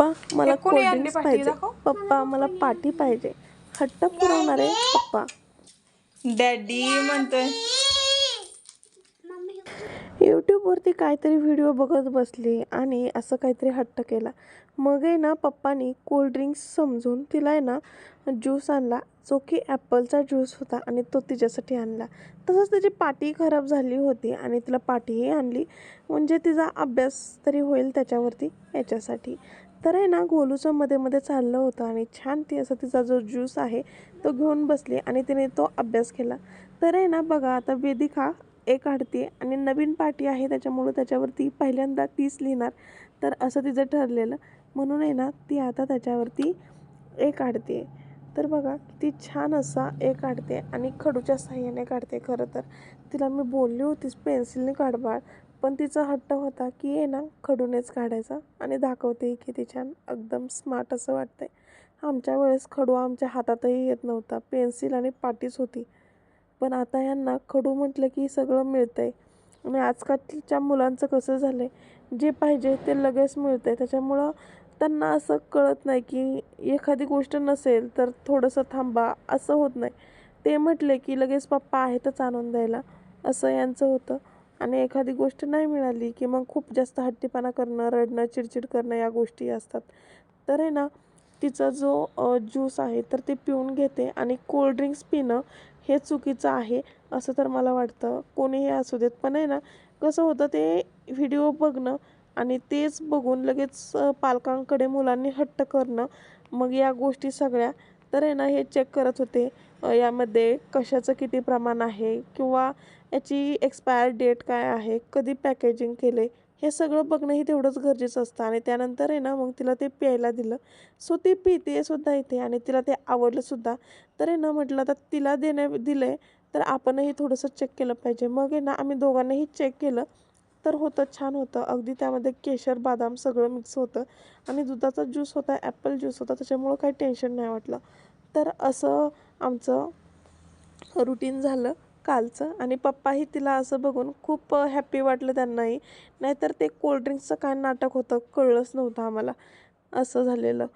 पप्पा मला कोल्ड्रिंक्स? पाहिजे. पप्पा मला पाटी पाहिजे हट्ट पुरवणार आहे पप्पा डॅडी म्हणतोय यूट्यूबवरती काहीतरी व्हिडिओ बघत बसली आणि असं काहीतरी हट्ट केला. मग आहे ना पप्पानी कोल्ड्रिंक्स समजून तिला आहे ना ज्यूस आणला. जो की ॲपलचा ज्यूस होता आणि तो तिच्यासाठी आणला. तसंच त्याची पाटी खराब झाली होती आणि तिला पाटीही आणली. म्हणजे तिचा अभ्यास तरी होईल त्याच्यावरती याच्यासाठी. तर आहे ना गोलूचं मध्ये मध्ये चाललं होतं आणि छान ती असं तिचा जो ज्यूस आहे तो घेऊन बसली आणि तिने तो अभ्यास केला. तर आहे ना बघा आता वेदिका एक काढते आणि नवीन पाटी आहे त्याच्यामुळं त्याच्यावरती पहिल्यांदा तीच लिहिणार. तर असं तिचं ठरलेलं. म्हणून आहे ना ती आता त्याच्यावरती ए काढते तर बघा ती छान असा ए काढते आणि खडूच्या साह्याने काढते खरं तर. तिला मी बोलली होतीच पेन्सिलने काढबाळ पण तिचा हट्ट होता की आहे ना खडूनेच काढायचा आणि दाखवते की ती छान एकदम स्मार्ट असं वाटतंय. आमच्या वेळेस खडू आमच्या हातातही येत नव्हता. पेन्सिल आणि पाटीच होती. पण आता यांना खडू म्हटलं की सगळं मिळतंय. आणि आजकालच्या मुलांचं कसं झालं आहे जे पाहिजे ते लगेच मिळतं आहे त्याच्यामुळं त्यांना असं कळत नाही की एखादी गोष्ट नसेल तर थोडंसं थांबा असं होत नाही. ते म्हटले की लगेच पप्पा आहेतच आणून द्यायला. असं यांचं होतं. आणि एखादी गोष्ट नाही मिळाली की मग खूप जास्त हट्टीपणा करणं रडणं चिडचिड करणं या गोष्टी असतात. तर आहे ना तिचा जो ज्यूस आहे तर ते पिऊन घेते आणि कोल्ड्रिंक्स पिणं हे चुकीचं आहे असं तर मला वाटतं. कोणीही असू देत. पण आहे ना कसं होतं ते व्हिडिओ बघणं आणि तेच बघून लगेच पालकांकडे मुलांनी हट्ट करणं मग या गोष्टी सगळ्या तर आहे ना हे चेक करत होते. यामध्ये कशाचं किती प्रमाण आहे? किंवा याची एक्सपायर डेट काय आहे? कधी पॅकेजिंग केले हे सगळं बघणंही तेवढंच गरजेचं असतं. आणि त्यानंतर आहे ना मग तिला ते प्यायला दिलं. सो ती पिते सुद्धा इथे आणि तिला ते आवडलं सुद्धा. तर आहे ना म्हटलं तर तिला देण्या दिलं आहे तर आपणही थोडंसं चेक केलं पाहिजे. मग आहे ना आम्ही दोघांनाही चेक केलं तर होतं छान होतं. अगदी त्यामध्ये केशर बदाम सगळं मिक्स होतं. आणि दुधाचा ज्यूस होता ॲपल ज्यूस होता त्याच्यामुळं काही टेन्शन नाही वाटलं. तर असं आमचं रुटीन झालं. कालचं आणि पप्पाही तिला असं बघून खूप हॅप्पी वाटलं त्यांनाही. नाहीतर ते कोल्ड्रिंक्सचं काय नाटक होतं कळलंच नव्हतं आम्हाला. असं झालेलं.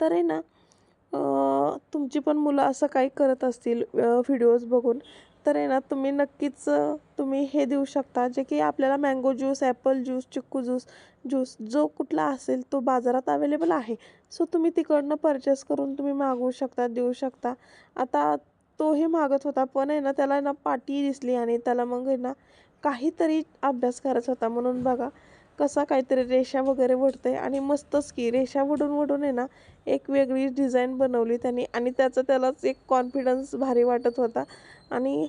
तर आहे ना तुमची पण मुलं असं काही करत असतील व्हिडिओज बघून तर आहे ना तुम्ही नक्कीच तुम्ही हे देऊ शकता. जे की आपल्याला मँगो ज्यूस ॲपल ज्यूस चिक्कू ज्यूस ज्यूस जो कुठला असेल तो बाजारात अवेलेबल आहे. सो तुम्ही तिकडनं परचेस करून तुम्ही मागवू शकता देऊ शकता. आता तोही मागत होता पण आहे ना त्याला ना पाटी दिसली आणि त्याला मग आहे ना काहीतरी अभ्यास करायचा होता. म्हणून बघा कसा काहीतरी रेषा वगैरे वडते आणि मस्तच की रेषा वडून वडून आहे ना एक वेगळी डिझाईन बनवली त्यांनी आणि त्याचा त्यालाच एक कॉन्फिडन्स भारी वाटत होता. आणि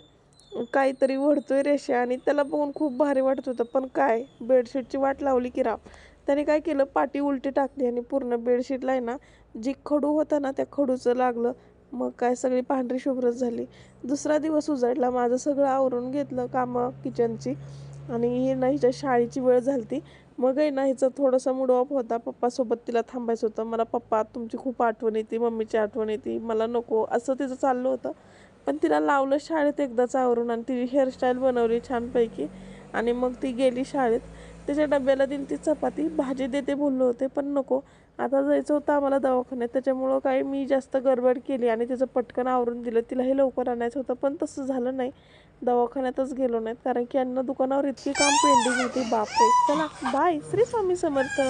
काहीतरी वढतोय रेषा आणि त्याला बघून खूप भारी वाटत होतं. पण काय बेडशीटची वाट लावली की राव त्याने काय केलं पाटी उलटी टाकली आणि पूर्ण बेडशीटला आहे ना जी खडू होता ना त्या खडूचं लागलं. मग काय सगळी पांढरी शुभ्रच झाली. दुसरा दिवस उजाडला. माझं सगळं आवरून घेतलं कामं किचनची आणि ही ना हिच्या शाळेची वेळ झाली मग आहे ना हिचा थोडंसं मूड ऑफ होता. पप्पासोबत तिला थांबायचं होतं. मला पप्पा तुमची खूप आठवण येते. मम्मीची आठवण येते. मला नको. असं तिचं चाललं होतं. पण तिला लावलं शाळेत एकदाच आवरून आणि तिची हेअरस्टाईल बनवली छानपैकी. आणि मग ती गेली शाळेत. त्याच्या डब्याला दिली ती चपाती भाजी देते बोललो होते पण नको. आता जायचं होतं आम्हाला दवाखान्यात त्याच्यामुळं काही मी जास्त गडबड केली आणि तिचं पटकन आवरून दिलं. तिलाही लवकर आणायचं होतं पण तसं झालं नाही. दवाखान्यातच गेलो नाहीत कारण की अन्न दुकानावर इतकी काम पेंडिंग होती. बापरे! चला बाय श्री स्वामी समर्थ.